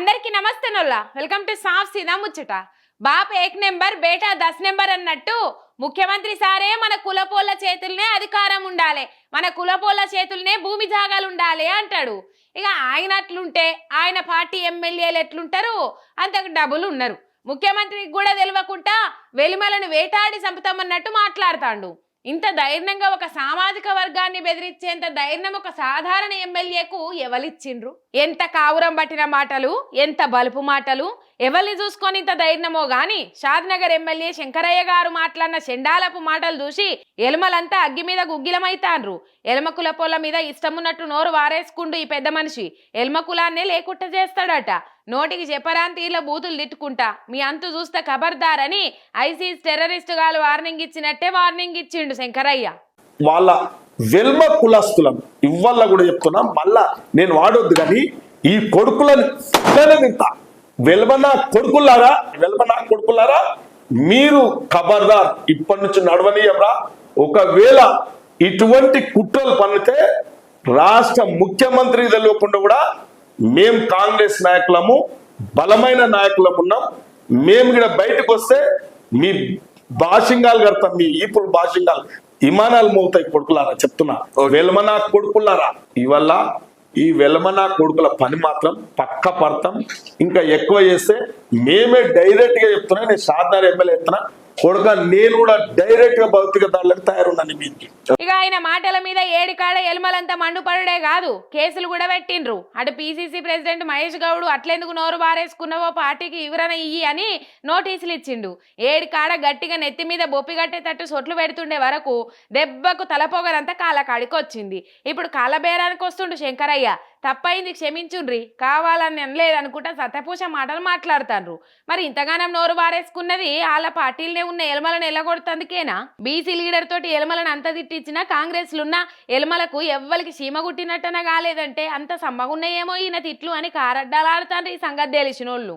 నమస్తే నొల్లా. Welcome to సాఫ్ సీదా ముచ్చట. బాప్ ఏక్ నెంబర్ బేటా దస్ నెంబర్ అన్నట్టు ముఖ్యమంత్రి సారే మన కులపోళ్ళ చేతులనే అధికారం ఉండాలి. మన కులపోళ్ళ చేతులనే భూమి జాగాలు ఉండాలి అంటాడు. ఇక ఆయన అట్లుంటే ఆయన పార్టీ ఎమ్మెల్యేలు ఎట్లుంటారు? అంతకు డబ్బులు ఉన్నారు. ముఖ్యమంత్రికి కూడా తెలియకుండా వెలిమలను వేటాడి చంపుతామన్నట్టు మాట్లాడతాడు. ఇంత ధైర్యంగా ఒక సామాజిక వర్గాన్ని బెదిరించేంత ధైర్యం ఒక సాధారణ ఎమ్మెల్యేకు ఎవలిచ్చిండ్రు ఎంత కావురం పట్టిన మాటలు? ఎంత బలుపు మాటలు? ఎవరిని చూసుకొని ఇంత ధైర్యమో గాని షాద్నగర్ ఎమ్మెల్యే శంకరయ్య గారు మాట్లాడిన చెండాలపు మాటలు చూసి ఎలుమలంతా అగ్గి మీద గుగ్గిలమైతాండ్రు ఎలమ కులపోల మీద ఇష్టమున్నట్టు నోరు వారేసుకుండు ఈ పెద్ద మనిషి. ఎల్మ కులాన్నే లేకుట్ట చేస్తాడట. నోటికి చెప్పరాని తీర్ల బూతులు తిట్టుకుంటా. మీ అంతు చూస్తే ఖబర్దార్ అని ఐసీస్ టెర్రరిస్ట్ గాలు వార్నింగ్ ఇచ్చినట్టే వార్నింగ్ ఇచ్చిండు శంకరయ్య. వాళ్ళ వెల్మ కులస్తులను ఇవ్వల్ల కూడా చెప్తున్నా మళ్ళా నేను వాడొద్దు కానీ ఈ కొడుకులను తింటా వెల్మనా కొడుకులారా వెల్మనా కొడుకులారా మీరు ఖబర్దార్ ఇప్పటి నుంచి నడవనీయరా ఒకవేళ ఇటువంటి కుట్రలు పన్నితే రాష్ట్ర ముఖ్యమంత్రి తెలియకుండా కూడా మేం కాంగ్రెస్ నాయకులము బలమైన నాయకులము ఉన్నాం. మేము ఇక్కడ బయటకు వస్తే మీ భాషింగాలు కడతాం మీ ఈపులు భాషింగాలు విమానాలు మోగుతాయి కొడుకులారా చెప్తున్నా. వెల్మనా కొడుకులారా ఇవల్ల ఈ వెల్మనా కొడుకుల పని మాత్రం పక్క పడతాం. ఇంకా ఎక్కువ చేస్తే మేమే డైరెక్ట్గా చెప్తున్నా నేను సాధారణ ఎమ్మెల్యే చెప్తున్నా కొడుక నేను కూడా డైరెక్ట్గా భౌతిక దాడులకు తయారున్నాను మీకు ఇక ఆయన మాటల మీద ఏడికాడ ఎలుమలంతా మండుపడుడే కాదు. కేసులు కూడా పెట్టిండ్రు. అటు పిసిసి ప్రెసిడెంట్ మహేష్ గౌడ్ అట్లెందుకు నోరు బారేసుకున్నావో పార్టీకి వివరణ ఇయ్యి అని నోటీసులు ఇచ్చిండు. ఏడికాడ గట్టిగా నెత్తి మీద బొప్పి కట్టేటట్టు సొట్లు పెడుతుండే వరకు దెబ్బకు తలపోగలంతా కాలకాడికి వచ్చింది. ఇప్పుడు కాలబేరానికి వస్తుండు శంకరయ్య. తప్పైంది క్షమించుండ్రి. కావాలని అనలేదనుకుంటా సత్యపూష మాటలు మాట్లాడుతాండ్రు. మరి ఇంతగానం నోరు బారేసుకున్నది వాళ్ళ పార్టీలనే ఉన్న ఎలమలను ఎలగొడుతందుకేనా బీసీ లీడర్ తోటి ఎలమలను అంత తిట్టించినా కాంగ్రెస్లున్న ఎలమలకు ఎవ్వరికి సీమ గుట్టినట్టన కాలేదంటే అంత సమ్మగున్నాయేమో ఈయన తిట్లు అని కారడ్డాలాడుతాండ్రు ఈ సంగతి తెలిసినోళ్ళు.